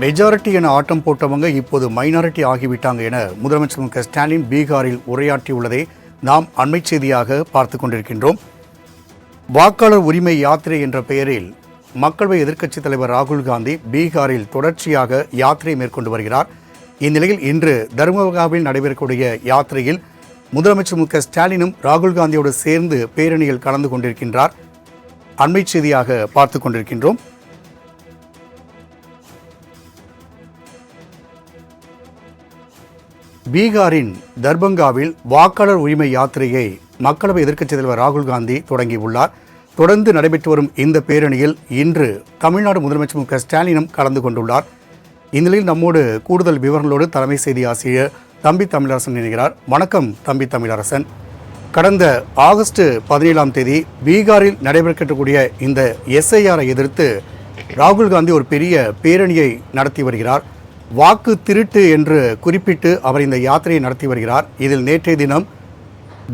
Majority என ஆட்டம் போட்டவங்க இப்போது மைனாரிட்டி ஆகிவிட்டாங்க என முதலமைச்சர் மு க ஸ்டாலின் பீகாரில் உரையாற்றியுள்ளதை நாம் அண்மை செய்தியாக பார்த்து கொண்டிருக்கின்றோம். வாக்காளர் உரிமை யாத்திரை என்ற பெயரில் மக்களவை எதிர்க்கட்சித் தலைவர் ராகுல் காந்தி பீகாரில் தொடர்ச்சியாக யாத்திரை மேற்கொண்டு வருகிறார். இந்நிலையில் இன்று தர்மபுகாவில் நடைபெறக்கூடிய யாத்திரையில் முதலமைச்சர் மு க ஸ்டாலினும் ராகுல் காந்தியோடு சேர்ந்து பேரணியில் கலந்து கொண்டிருக்கின்றார். அண்மை செய்தியாக பார்த்து கொண்டிருக்கின்றோம். பீகாரின் தர்பங்காவில் வாக்காளர் உரிமை யாத்திரையை மக்களவை எதிர்க்கட்சித் தலைவர் ராகுல் காந்தி தொடங்கியுள்ளார். தொடர்ந்து நடைபெற்று வரும் இந்த பேரணியில் இன்று தமிழ்நாடு முதலமைச்சர் மு க ஸ்டாலினும் கலந்து கொண்டுள்ளார். இந்நிலையில் நம்மோடு கூடுதல் விவரங்களோடு தலைமை செய்தி ஆசிரியர் தம்பி தமிழரசன் இணைகிறார். வணக்கம் தம்பி தமிழரசன். கடந்த ஆகஸ்ட் பதினேழாம் தேதி பீகாரில் நடைபெறக்கூடிய இந்த எஸ்ஐஆரை எதிர்த்து ராகுல் காந்தி ஒரு பெரிய பேரணியை நடத்தி வருகிறார். வாக்கு திருட்டு என்று குறிப்பிட்டு அவர் இந்த யாத்திரையை நடத்தி வருகிறார். இதில் நேற்றைய தினம்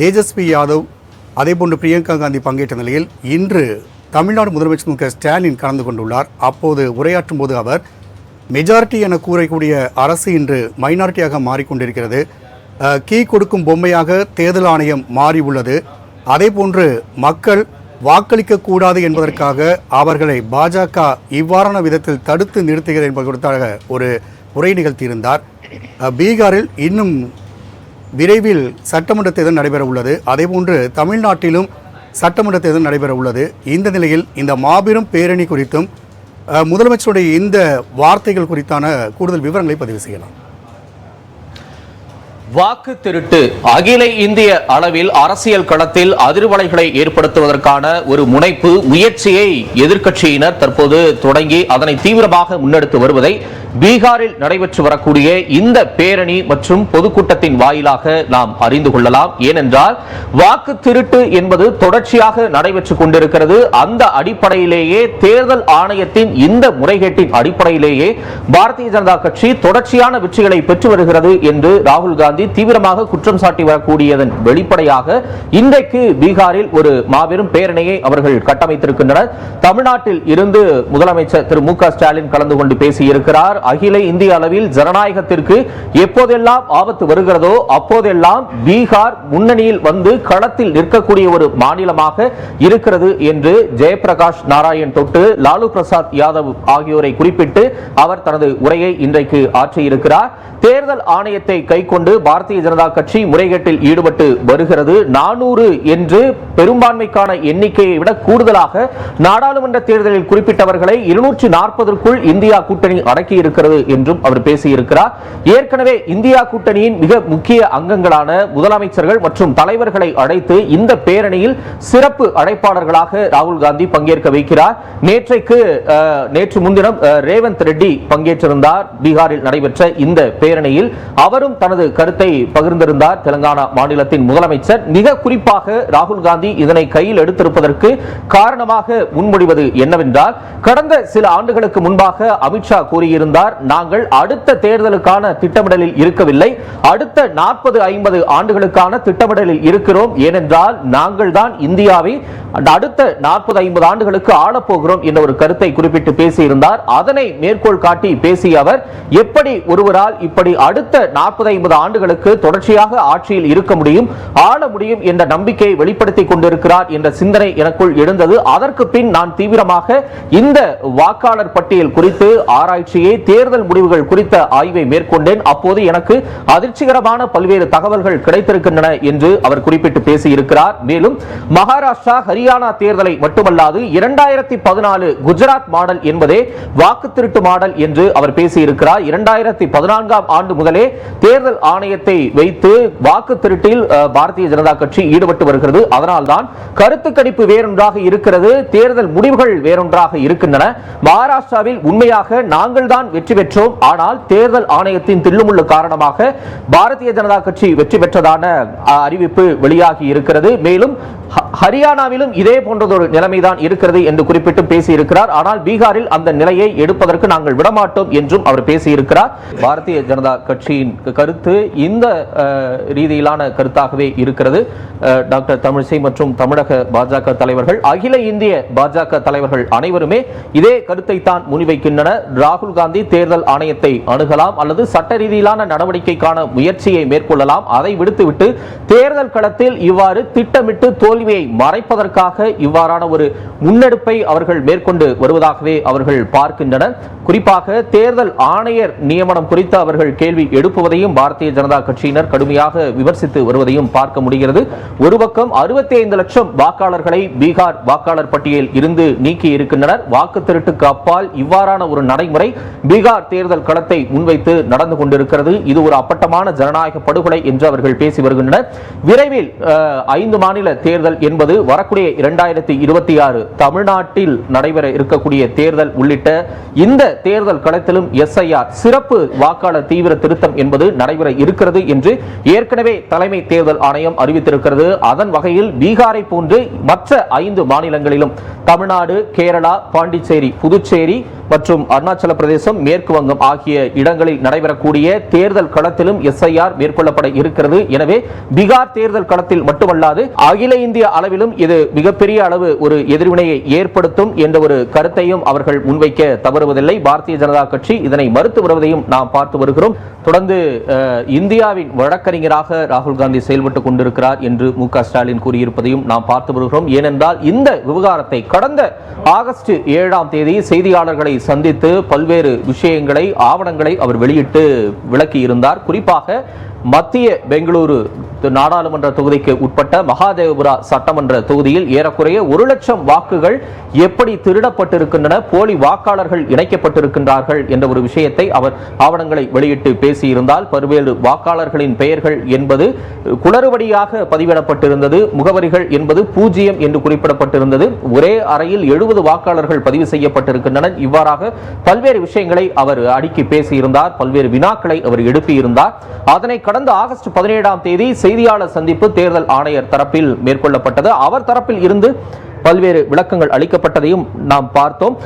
தேஜஸ்வி யாதவ் அதேபோன்று பிரியங்கா காந்தி பங்கேற்ற நிலையில் இன்று தமிழ்நாடு முதலமைச்சர் மு. க. ஸ்டாலின் கலந்து கொண்டுள்ளார். அப்போது உரையாற்றும் போது அவர் மெஜாரிட்டி என கூறக்கூடிய அரசு இன்று மைனாரிட்டியாக மாறிக்கொண்டிருக்கிறது. கீ கொடுக்கும் பொம்மையாக தேர்தல் ஆணையம் மாறி உள்ளது. அதேபோன்று மக்கள் வாக்களிக்க கூடாது என்பதற்காக அவர்களை பாஜக இவ்வாறான விதத்தில் தடுத்து நிறுத்துகிறது என்பது குறித்தாக ஒரு உரை நிகழ்த்தியிருந்தார். பீகாரில் இன்னும் விரைவில் சட்டமன்ற தேர்தல் நடைபெற உள்ளது அதேபோன்று தமிழ்நாட்டிலும் சட்டமன்ற தேர்தல் நடைபெற உள்ளது இந்த நிலையில் இந்த மாபெரும் பேரணி குறித்தும் முதலமைச்சருடைய இந்த வார்த்தைகள் குறித்தான கூடுதல் விவரங்களை பதிவு செய்யலாம். வாக்கு திருட்டு அகில இந்திய அளவில் அரசியல் களத்தில் அதிர்வலைகளை ஏற்படுத்துவதற்கான ஒரு முனைப்பு முயற்சியை எதிர்க்கட்சியினர் தற்போது தொடங்கி அதனை தீவிரமாக முன்னெடுத்து வருவதை பீகாரில் நடைபெற்று வரக்கூடிய இந்த பேரணி மற்றும் பொதுக்கூட்டத்தின் வாயிலாக நாம் அறிந்து கொள்ளலாம். ஏனென்றால் வாக்கு திருட்டு என்பது தொடர்ச்சியாக நடைபெற்று கொண்டிருக்கிறது. அந்த அடிப்படையிலேயே தேர்தல் ஆணையத்தின் இந்த முறைகேட்டின் அடிப்படையிலேயே பாரதிய ஜனதா கட்சி தொடர்ச்சியான வெற்றிகளை பெற்று வருகிறது என்று ராகுல் காந்தி தீவிரமாக குற்றம் சாட்டி வரக்கூடியதன் வெளிப்படையாக இன்றைக்கு பீகாரில் ஒரு மாபெரும் பேரணியை அவர்கள் கட்டமைத்திருக்கின்றனர். தமிழ்நாட்டில் இருந்து முதலமைச்சர் திரு மு க ஸ்டாலின் கலந்து கொண்டு பேசியிருக்கிறார். அகில இந்திய அளவில் ஜனநாயகத்திற்கு எப்போதெல்லாம் ஆபத்து வருகிறதோ அப்போதெல்லாம் பீகார் முன்னணியில் வந்து களத்தில் நிற்கக்கூடிய ஒரு மாநிலமாக இருக்கிறது என்று ஜெயபிரகாஷ் நாராயண் தொட்டு லாலு பிரசாத் யாதவ் ஆகியோரை குறிப்பிட்டு அவர் தனது உரையை இன்றைக்கு ஆற்றியிருக்கிறார். தேர்தல் ஆணையத்தை கைக்கொண்டு பாரதிய ஜனதா கட்சி முறைகேட்டில் ஈடுபட்டு வருகிறது. நானூறு என்று பெரும்பான்மைக்கான எண்ணிக்கையை விட கூடுதலாக நாடாளுமன்ற தேர்தலில் குறிப்பிட்டவர்களை இருநூற்று நாற்பதற்குள் இந்தியா கூட்டணி அடக்கியிருக்கிறது. இருக்கிறது என்றும் அவர் பேசியிருக்கிறார். ஏற்கனவே இந்தியா கூட்டணியின் மிக முக்கிய அங்கங்களான முதலமைச்சர்கள் மற்றும் தலைவர்களை அழைத்து இந்த பேரணியில் சிறப்பு அழைப்பாளர்களாக ராகுல் காந்தி பங்கேற்க வைக்கிறார். நேற்றைக்கு நேற்று முன்தினம் ரேவந்த் ரெட்டி பங்கேற்றிருந்தார். பீகாரில் நடைபெற்ற இந்த பேரணியில் அவரும் தனது கருத்தை பகிர்ந்திருந்தார். தெலங்கானா மாநிலத்தின் முதலமைச்சர். மிக குறிப்பாக ராகுல் காந்தி இதனை கையில் எடுத்திருப்பதற்கு காரணமாக முன்மொழிவது என்னவென்றால் கடந்த சில ஆண்டுகளுக்கு முன்பாக அமித்ஷா கூறியிருந்தார். நாங்கள் அடுத்த தேர்தலுக்கான திட்டமிடலில் இருக்கவில்லை. அடுத்த நாற்பது ஐம்பது ஆண்டுகளுக்கான திட்டமிடலில் இருக்கிறோம். ஏனென்றால் நாங்கள் தான் இந்தியாவை அடுத்த நாற்பது ஐம்பது ஆண்டுகளுக்கு ஆளப்போகிறோம் என்ற ஒரு கருத்தை குறிப்பிட்டு பேசியிருந்தார். அதனை மேற்கோள் காட்டி பேசிய அவர் எப்படி ஒருவரால் இப்படி அடுத்த நாற்பது ஐம்பது ஆண்டுகளுக்கு தொடர்ச்சியாக ஆட்சியில் இருக்க முடியும் ஆள முடியும் என்ற நம்பிக்கையை வெளிப்படுத்திக் கொண்டிருக்கிறார் என்ற சிந்தனை எனக்குள் எழுந்தது. அதற்கு பின் நான் தீவிரமாக இந்த வாக்காளர் பட்டியல் குறித்து ஆராய்ச்சியை தேர்தல் முடிவுகள் குறித்த ஆய்வை மேற்கொண்டேன். அப்போது எனக்கு அதிர்ச்சிகரமான பல்வேறு தகவல்கள் கிடைத்திருக்கின்றன என்று அவர் குறிப்பிட்டு பேசியிருக்கிறார். மேலும் மகாராஷ்டிரா ஹரியானா தேர்தலை மட்டுமல்லாது இரண்டாயிரத்தி பதினாலு குஜராத் மாடல் என்பதே வாக்கு திருட்டு மாடல் என்று அவர் பேசியிருக்கிறார். இரண்டாயிரத்தி பதினான்காம் ஆண்டு முதலே தேர்தல் ஆணையத்தை வைத்து வாக்கு திருட்டில் பாரதிய ஜனதா கட்சி ஈடுபட்டு வருகிறது. அதனால்தான் கருத்து கணிப்பு வேறொன்றாக இருக்கிறது தேர்தல் முடிவுகள் வேறொன்றாக இருக்கின்றன. மகாராஷ்டிராவில் உண்மையாக நாங்கள் தான் வெற்றி பெற்றோம். ஆனால் தேர்தல் ஆணையத்தின் தில்லுமுள்ளு காரணமாக பாரதிய ஜனதா கட்சி வெற்றி பெற்றதான அறிவிப்பு வெளியாகி இருக்கிறது. மேலும் ஹரியானாவிலும் இதே போன்றதொரு நிலைமைதான் இருக்கிறது என்று குறிப்பிட்டு பேசியிருக்கிறார். ஆனால் பீகாரில் அந்த நிலையை எடுப்பதற்கு நாங்கள் விடமாட்டோம் என்றும் அவர் பேசியிருக்கிறார். பாரதிய ஜனதா கட்சியின் கருத்து இந்த ரீதியிலான கருத்தாகவே இருக்கிறது. டாக்டர் தமிழிசை மற்றும் தமிழக பாஜக தலைவர்கள் அகில இந்திய பாஜக தலைவர்கள் அனைவருமே இதே கருத்தை தான் முன்வைக்கின்றனர். ராகுல் காந்தி தேர்தல் ஆணையத்தை அணுகலாம் அல்லது சட்ட ரீதியிலான நடவடிக்கைக்கான முயற்சியை மேற்கொள்ளலாம். அதை விடுத்துவிட்டு தேர்தல் களத்தில் இவ்வாறு திட்டமிட்டு தோல்வியை மறைப்பதற்காக இவ்வாறான ஒரு முன்னெடுப்பை அவர்கள் மேற்கொண்டு வருவதாகவே அவர்கள் பார்க்கின்றனர். குறிப்பாக தேர்தல் ஆணையர் நியமனம் குறித்து அவர்கள் கேள்வி எழுப்புவதையும் பாரதிய ஜனதா கட்சியினர் கடுமையாக விமர்சித்து வருவதையும் பார்க்க முடிகிறது. ஒரு பக்கம் அறுபத்தி ஐந்து லட்சம் வாக்காளர்களை பீகார் வாக்காளர் பட்டியலில் இருந்து நீக்கி இருக்கின்றனர் வாக்கு திருட்டுக்கு அப்பால் இவ்வாறான ஒரு நடைமுறை பீகார் தேர்தல் களத்தை முன்வைத்து நடந்து கொண்டிருக்கிறது. இது ஒரு அப்பட்டமான ஜனநாயக படுகொலை என்று அவர்கள் பேசி வருகின்றனர். விரைவில் ஐந்து மாநில தேர்தல் என்பது வரக்கூடிய இரண்டாயிரத்தி இருபத்தி ஆறு தமிழ்நாட்டில் நடைபெற இருக்கக்கூடிய தேர்தல் உள்ளிட்ட இந்த தேர்தல் களத்திலும் எஸ்ஐஆர் சிறப்பு வாக்காளர் தீவிர திருத்தம் என்பது நடைபெற இருக்கிறது என்று ஏற்கனவே தலைமை தேர்தல் ஆணையம் அறிவித்திருக்கிறது. அதன் வகையில் பீகாரை போன்று மற்ற ஐந்து மாநிலங்களிலும் தமிழ்நாடு கேரளா பாண்டிச்சேரி புதுச்சேரி மற்றும் அருணாச்சல பிரதேசம் மேற்கு வங்கம் ஆகிய இடங்களில் நடைபெறக்கூடிய தேர்தல் களத்திலும் எஸ்ஐஆர் மேற்கொள்ளப்பட இருக்கிறது. எனவே பீகார் தேர்தல் களத்தில் மட்டுமல்லாது அகில இந்திய அளவிலும் இது மிகப்பெரிய அளவு ஒரு எதிர்வினையை ஏற்படுத்தும் என்ற ஒரு கருத்தையும் அவர்கள் முன்வைக்க தவறுவதில்லை. பாரதிய ஜனதா கட்சி இதனை மறுத்து வருவதையும் நாம் பார்த்து வருகிறோம். தொடர்ந்து இந்தியாவின் வழக்கறிஞராக ராகுல் காந்தி செயல்பட்டுக் கொண்டிருக்கிறார் என்று மு ஸ்டாலின் கூறியிருப்பதையும் நாம் பார்த்து வருகிறோம். ஏனென்றால் இந்த விவகாரத்தை கடந்த ஆகஸ்ட் ஏழாம் தேதி செய்தியாளர்களை சந்தித்து பல்வேறு விஷயங்களை ஆவணங்களை அவர் வெளியிட்டு விளக்கி இருந்தார் குறிப்பாக மத்திய பெங்களூரு நாடாளுமன்ற தொகுதிக்கு உட்பட்ட மகாதேவபுரா சட்டமன்ற தொகுதியில் ஏறக்குறைய ஒரு லட்சம் வாக்குகள் எப்படி திருடப்பட்டிருக்கின்றன போலி வாக்காளர்கள் இணைக்கப்பட்டிருக்கின்றார்கள் என்ற ஒரு விஷயத்தை அவர் ஆவணங்களை வெளியிட்டு பேசியிருந்தால் பல்வேறு வாக்காளர்களின் பெயர்கள் என்பது குளறுபடியாக பதிவிடப்பட்டிருந்தது முகவரிகள் என்பது பூஜ்ஜியம் என்று குறிப்பிடப்பட்டிருந்தது. ஒரே அறையில் எழுபது வாக்காளர்கள் பதிவு செய்யப்பட்டிருக்கின்றனர் இவ்வாறாக பல்வேறு விஷயங்களை அவர் அடுக்கி பேசியிருந்தார் பல்வேறு வினாக்களை அவர் எழுப்பியிருந்தார். அதனை கடந்த ஆகஸ்ட் பதினேழாம் தேதி செய்தியாளர் சந்திப்பு தேர்தல் ஆணையர் தரப்பில் மேற்கொள்ளப்பட்டது. அவர் தரப்பில் இருந்து பல்வேறு விளக்கங்கள் அளிக்கப்பட்டதையும் நாம் பார்த்தோம்.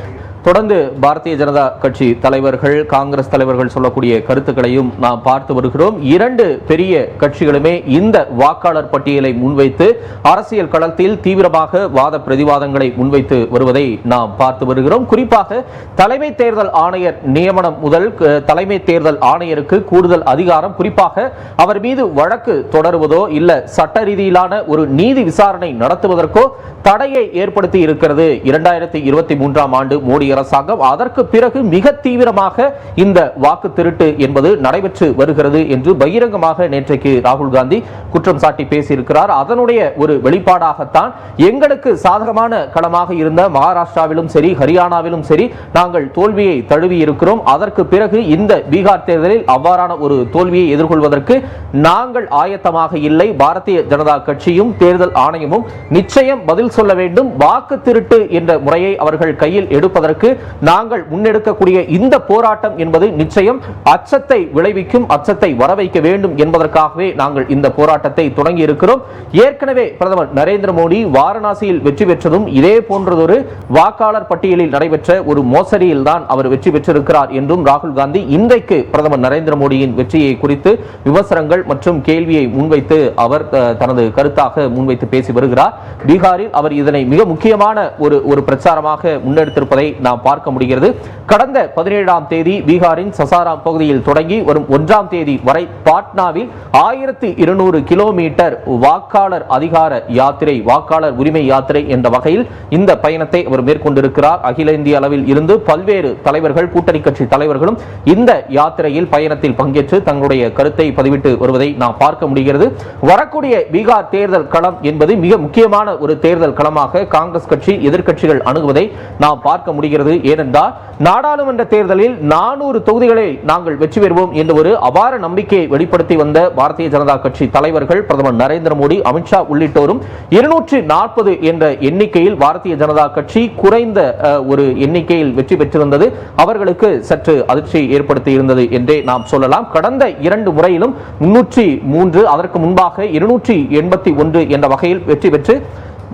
தொடர்ந்து பாரதிய ஜனதா கட்சி தலைவர்கள் காங்கிரஸ் தலைவர்கள் சொல்லக்கூடிய கருத்துக்களையும் நாம் பார்த்து வருகிறோம். இரண்டு பெரிய கட்சிகளுமே இந்த வாக்காளர் பட்டியலை முன்வைத்து அரசியல் களத்தில் தீவிரமாக வாத பிரதிவாதங்களை முன்வைத்து வருவதை நாம் பார்த்து வருகிறோம். குறிப்பாக தலைமை தேர்தல் ஆணையர் நியமனம் முதல் தலைமை தேர்தல் ஆணையருக்கு கூடுதல் அதிகாரம் குறிப்பாக அவர் மீது வழக்கு தொடருவதோ இல்ல சட்ட ரீதியிலான ஒரு நீதி விசாரணை நடத்துவதற்கோ தடையை ஏற்படுத்தி இருக்கிறது. இரண்டாயிரத்தி இருபத்தி மூன்றாம் ஆண்டு மோடி அரசாங்கம். அதற்கு பிறகு மிக தீவிரமாக இந்த வாக்கு திருட்டு என்பது நடைபெற்று வருகிறது என்று பகிரங்கமாக நேற்றைக்கு ராகுல் காந்தி குற்றம் சாட்டி பேசியிருக்கிறார். அதனுடைய ஒரு வெளிப்பாடாகத்தான் எங்களுக்கு சாதகமான களமாக இருந்த மகாராஷ்டிராவிலும் சரி ஹரியானாவிலும் சரி நாங்கள் தோல்வியை தழுவி இருக்கிறோம் அதற்கு பிறகு இந்த பீகார் தேர்தலில் அவ்வாறான ஒரு தோல்வியை எதிர்கொள்வதற்கு நாங்கள் ஆயத்தமாக இல்லை. பாரதிய ஜனதா கட்சியும் தேர்தல் ஆணையமும் நிச்சயம் பதில் சொல்ல வேண்டும். வாக்கு திருட்டு என்ற முறையை அவர்கள் கையில் எடுப்பதற்கு நாங்கள் முன்னெடுக்கக்கூடிய இந்த போராட்டம் என்பது நிச்சயம் அச்சத்தை விளைவிக்கும் அச்சத்தை வரவைக்க வேண்டும் என்பதற்காகவே நாங்கள் இந்த போராட்டத்தை தொடங்கி இருக்கிறோம் ஏற்கனவே பிரதமர் நரேந்திர மோடி வாரணாசியில் வெற்றி பெற்றதும் இதே போன்றதொரு வாக்காளர் பட்டியலில் நடைபெற்ற ஒரு மோசடியில் தான் அவர் வெற்றி பெற்றிருக்கிறார் என்றும் ராகுல் காந்தி இன்றைக்கு பிரதமர் நரேந்திர மோடியின் வெற்றியை குறித்து விமர்சனங்கள் மற்றும் கேள்வியை முன்வைத்து அவர் தனது கருத்தாக முன்வைத்து பேசி வருகிறார். பீகாரில் அவர் இதனை மிக முக்கியமான ஒரு ஒரு பிரச்சாரமாக முன்னெடுத்திருப்பதை நாம் நாம் பார்க்க முடிகிறது. கடந்த பதினேழாம் தேதி பீகாரின் சசாராம் பகுதியில் தொடங்கி வரும் ஒன்றாம் தேதி வரை பாட்னாவில் ஆயிரத்தி இருநூறு கிலோமீட்டர் வாக்காளர் அதிகார யாத்திரை வாக்காளர் உரிமை யாத்திரை என்ற வகையில் இந்த பயணத்தை அவர் மேற்கொண்டிருக்கிறார். அகில இந்திய அளவில் இருந்து பல்வேறு தலைவர்கள் கூட்டணி கட்சி தலைவர்களும் இந்த யாத்திரையில் பயணத்தில் பங்கேற்று தங்களுடைய கருத்தை பதிவிட்டு வருவதை நாம் பார்க்க முடிகிறது. வரக்கூடிய பீகார் தேர்தல் களம் என்பது மிக முக்கியமான ஒரு தேர்தல் களமாக காங்கிரஸ் கட்சி எதிர்கட்சிகள் அணுகுவதை நாம் பார்க்க முடிகிறது. இருக்கிறது. ஏனென்றால் நாடாளுமன்ற தேர்தலில் நானூறு தொகுதிகளை நாங்கள் வெற்றி பெறுவோம் என்ற ஒரு அபார நம்பிக்கையை வெளிப்படுத்தி வந்த பாரதிய ஜனதா கட்சி தலைவர்கள் பிரதமர் நரேந்திர மோடி அமித்ஷா உள்ளிட்டோரும் இருநூற்றி நாற்பது என்ற எண்ணிக்கையில் பாரதிய ஜனதா கட்சி குறைந்த ஒரு எண்ணிக்கையில் வெற்றி பெற்றிருந்தது. அவர்களுக்கு சற்று அதிர்ச்சியை ஏற்படுத்தி இருந்தது என்றே நாம் சொல்லலாம். கடந்த இரண்டு முறையிலும் முன்னூற்றி மூன்று அதற்கு முன்பாக இருநூற்றி எண்பத்தி ஒன்று என்ற வகையில் வெற்றி பெற்று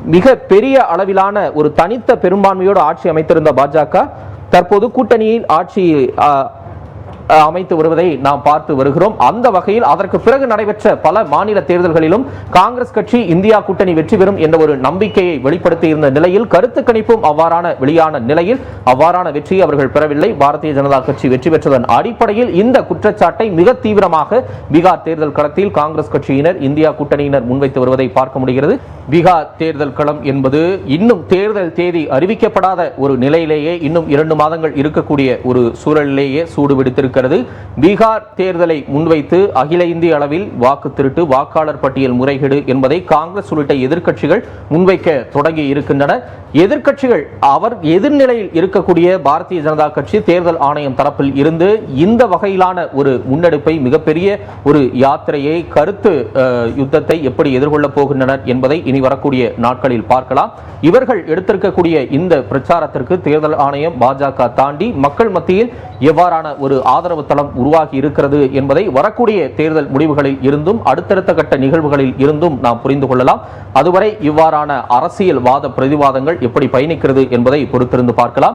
மிக பெரிய அளவிலான ஒரு தனித்த பெரும்பான்மையோடு ஆட்சி அமைத்திருந்த பாஜக தற்போது கூட்டணியில் ஆட்சி அமைத்து வருவதை நாம் பார்த்து வருகிறோம். அந்த வகையில் அதற்கு பிறகு நடைபெற்ற பல மாநில தேர்தல்களிலும் காங்கிரஸ் கட்சி இந்தியா கூட்டணி வெற்றி பெறும் என்ற ஒரு நம்பிக்கையை வெளிப்படுத்தி இருந்த நிலையில் கருத்து கணிப்பும் அவ்வாறான வெளியான நிலையில் அவ்வாறான வெற்றியை அவர்கள் பெறவில்லை. பாரதிய ஜனதா கட்சி வெற்றி பெற்றதன் அடிப்படையில் இந்த குற்றச்சாட்டை மிக தீவிரமாக பீகார் தேர்தல் களத்தில் காங்கிரஸ் கட்சியினர் இந்தியா கூட்டணியினர் முன்வைத்து வருவதை பார்க்க முடிகிறது. பீகார் தேர்தல் களம் என்பது இன்னும் தேர்தல் தேதி அறிவிக்கப்படாத ஒரு நிலையிலேயே இன்னும் இரண்டு மாதங்கள் இருக்கக்கூடிய ஒரு சூழலிலேயே சூடு பிடித்திருக்கிறது இருக்கிறது பீகார் தேர்தலை முன்வைத்து அகில இந்திய அளவில் வாக்கு திருட்டு வாக்காளர் பட்டியல் முறைகேடு என்பதை காங்கிரஸ் உள்ளிட்ட எதிர்க்கட்சிகள் முன்வைக்க தொடங்கி இருக்கின்றன. எதிர்க்கட்சிகள் அவர் எதிர்நிலையில் இருக்கக்கூடிய பாரதிய ஜனதா கட்சி தேர்தல் ஆணையம் தரப்பில் இருந்து இந்த வகையிலான ஒரு முன்னெடுப்பை மிகப்பெரிய ஒரு யாத்திரையை கருத்து யுத்தத்தை எப்படி எதிர்கொள்ளப் போகின்றனர் என்பதை இனி வரக்கூடிய நாட்களில் பார்க்கலாம். இவர்கள் எடுத்திருக்கக்கூடிய இந்த பிரச்சாரத்திற்கு தேர்தல் ஆணையம் பாஜக தாண்டி மக்கள் மத்தியில் எவ்வாறான ஒரு ஆதரவு ஆதரவு தளம் உருவாகி இருக்கிறது என்பதை வரக்கூடிய தேர்தல் முடிவுகளில் இருந்தும் அடுத்தடுத்த கட்ட நிகழ்வுகளில் இருந்தும் நாம் புரிந்து கொள்ளலாம். அதுவரை இவ்வாறான அரசியல் வாத பிரதிவாதங்கள் எப்படி பயணிக்கிறது என்பதை பொறுத்திருந்து பார்க்கலாம்.